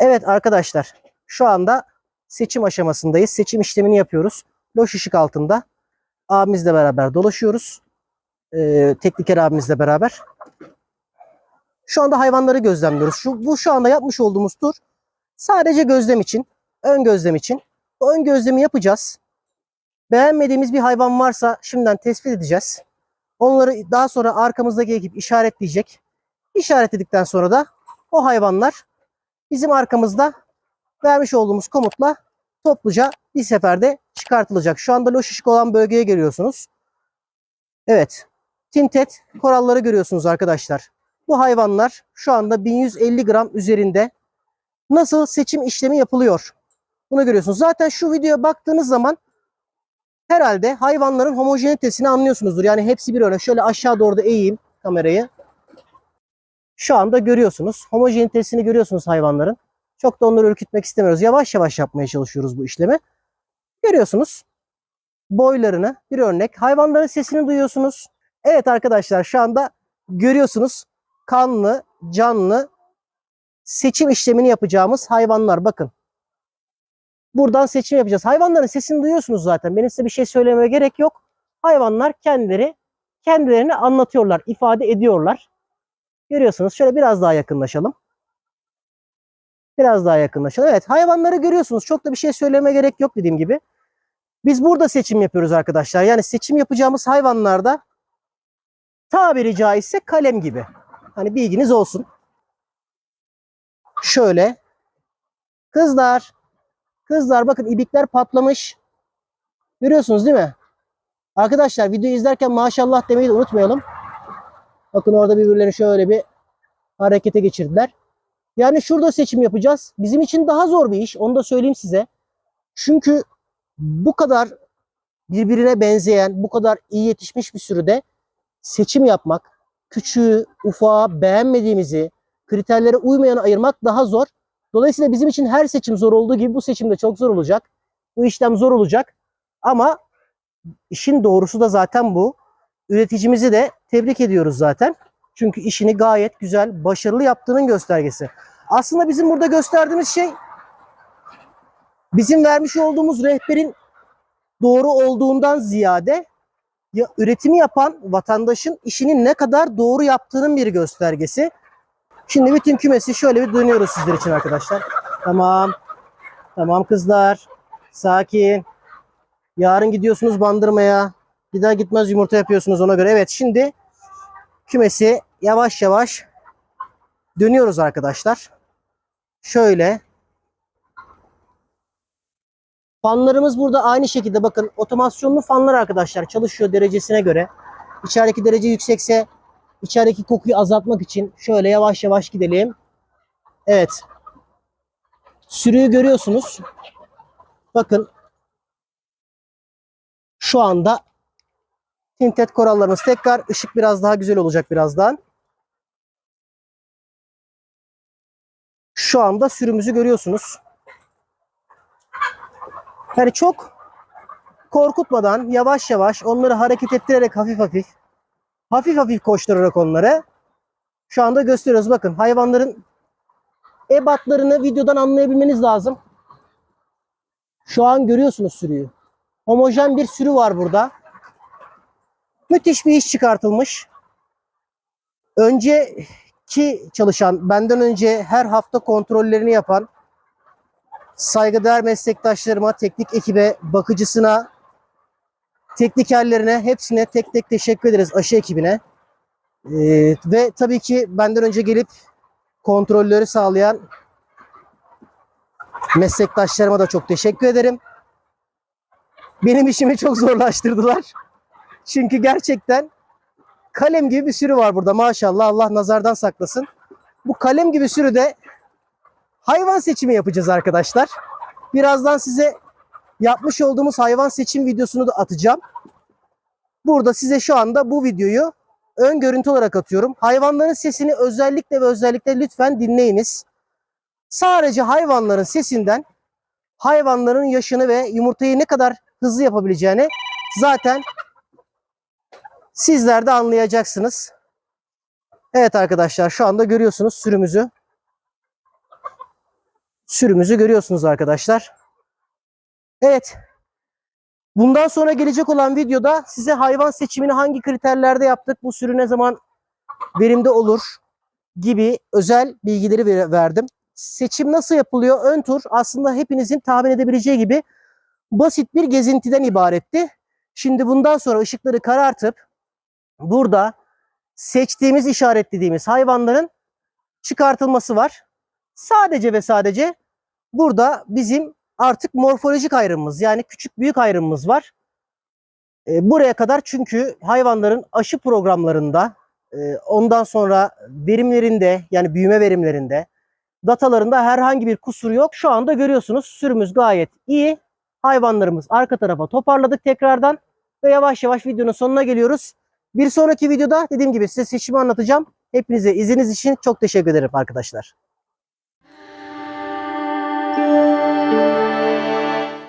Evet arkadaşlar şu anda seçim aşamasındayız. Seçim işlemini yapıyoruz. Loş ışık altında abimizle beraber dolaşıyoruz. Ee, tekniker abimizle beraber. Şu anda hayvanları gözlemliyoruz. Şu, bu şu anda yapmış olduğumuz tur sadece gözlem için, ön gözlem için. Ön gözlemi yapacağız. Beğenmediğimiz bir hayvan varsa şimdiden tespit edeceğiz. Onları daha sonra arkamızdaki ekip işaretleyecek. İşaretledikten sonra da o hayvanlar bizim arkamızda vermiş olduğumuz komutla topluca bir seferde çıkartılacak. Şu anda loş ışık olan bölgeye geliyorsunuz. Evet. Tintet koralları görüyorsunuz arkadaşlar. Bu hayvanlar şu anda 1150 gram üzerinde. Nasıl seçim işlemi yapılıyor? Bunu görüyorsunuz. Zaten şu videoya baktığınız zaman herhalde hayvanların homojenitesini anlıyorsunuzdur. Yani hepsi bir örnek. Şöyle aşağı doğru da eğeyim kamerayı. Şu anda görüyorsunuz. Homojenitesini görüyorsunuz hayvanların. Çok da onları ürkütmek istemiyoruz. Yavaş yavaş yapmaya çalışıyoruz bu işlemi. Görüyorsunuz. Boylarını bir örnek. Hayvanların sesini duyuyorsunuz. Evet arkadaşlar şu anda görüyorsunuz. Kanlı, canlı seçim işlemini yapacağımız hayvanlar. Bakın. Buradan seçim yapacağız. Hayvanların sesini duyuyorsunuz zaten. Benim size bir şey söylememe gerek yok. Hayvanlar kendileri kendilerini anlatıyorlar, ifade ediyorlar. Görüyorsunuz. Şöyle biraz daha yakınlaşalım. Biraz daha yakınlaşalım. Evet hayvanları görüyorsunuz. Çok da bir şey söyleme gerek yok dediğim gibi. Biz burada seçim yapıyoruz arkadaşlar. Yani seçim yapacağımız hayvanlarda tabiri caizse kalem gibi. Hani bilginiz olsun. Şöyle. Kızlar. Kızlar bakın ibikler patlamış. Görüyorsunuz değil mi? Arkadaşlar videoyu izlerken maşallah demeyi de unutmayalım. Bakın orada birbirlerini şöyle bir harekete geçirdiler. Yani şurada seçim yapacağız. Bizim için daha zor bir iş. Onu da söyleyeyim size. Çünkü bu kadar birbirine benzeyen, bu kadar iyi yetişmiş bir sürüde seçim yapmak, küçüğü, ufağı, beğenmediğimizi, kriterlere uymayanı ayırmak daha zor. Dolayısıyla bizim için her seçim zor olduğu gibi bu seçim de çok zor olacak. Bu işlem zor olacak. Ama işin doğrusu da zaten bu. Üreticimizi de tebrik ediyoruz zaten. Çünkü işini gayet güzel, başarılı yaptığının göstergesi. Aslında bizim burada gösterdiğimiz şey bizim vermiş olduğumuz rehberin doğru olduğundan ziyade ya üretimi yapan vatandaşın işini ne kadar doğru yaptığının bir göstergesi. Şimdi bütün kümesi şöyle bir dönüyoruz sizler için arkadaşlar. Tamam. Tamam kızlar. Sakin. Yarın gidiyorsunuz bandırmaya. Daha gitmez yumurta yapıyorsunuz ona göre. Evet şimdi kümesi yavaş yavaş dönüyoruz arkadaşlar. Şöyle. Fanlarımız burada aynı şekilde bakın otomasyonlu fanlar arkadaşlar çalışıyor derecesine göre. İçerideki derece yüksekse içerideki kokuyu azaltmak için şöyle yavaş yavaş gidelim. Evet. Sürüyü görüyorsunuz. Bakın şu anda tintet korallarımız tekrar ışık biraz daha güzel olacak birazdan. Şu anda sürümüzü görüyorsunuz. Yani çok korkutmadan yavaş yavaş onları hareket ettirerek hafif hafif hafif hafif koşturarak onları şu anda gösteriyoruz. Bakın hayvanların ebatlarını videodan anlayabilmeniz lazım. Şu an görüyorsunuz sürüyü. Homojen bir sürü var burada. Müthiş bir iş çıkartılmış. Önceki çalışan, benden önce her hafta kontrollerini yapan saygıdeğer meslektaşlarıma, teknik ekibe, bakıcısına, teknikerlerine hepsine tek tek teşekkür ederiz aşı ekibine. Ee, ve tabii ki benden önce gelip kontrolleri sağlayan meslektaşlarıma da çok teşekkür ederim. Benim işimi çok zorlaştırdılar. Çünkü gerçekten kalem gibi bir sürü var burada maşallah Allah nazardan saklasın. Bu kalem gibi sürüde hayvan seçimi yapacağız arkadaşlar. Birazdan size yapmış olduğumuz hayvan seçim videosunu da atacağım. Burada size şu anda bu videoyu ön görüntü olarak atıyorum. Hayvanların sesini özellikle ve özellikle lütfen dinleyiniz. Sadece hayvanların sesinden hayvanların yaşını ve yumurtayı ne kadar hızlı yapabileceğini zaten sizler de anlayacaksınız. Evet arkadaşlar şu anda görüyorsunuz sürümüzü. Sürümüzü görüyorsunuz arkadaşlar. Evet. Bundan sonra gelecek olan videoda size hayvan seçimini hangi kriterlerde yaptık, bu sürü ne zaman verimde olur gibi özel bilgileri ver- verdim. Seçim nasıl yapılıyor? Ön tur aslında hepinizin tahmin edebileceği gibi basit bir gezintiden ibaretti. Şimdi bundan sonra ışıkları karartıp burada seçtiğimiz, işaretlediğimiz hayvanların çıkartılması var. Sadece ve sadece burada bizim artık morfolojik ayrımımız yani küçük büyük ayrımımız var. E, buraya kadar çünkü hayvanların aşı programlarında e, ondan sonra verimlerinde yani büyüme verimlerinde datalarında herhangi bir kusur yok. Şu anda görüyorsunuz sürümüz gayet iyi. Hayvanlarımız arka tarafa toparladık tekrardan ve yavaş yavaş videonun sonuna geliyoruz. Bir sonraki videoda dediğim gibi size seçimi anlatacağım. Hepinize iziniz için çok teşekkür ederim arkadaşlar.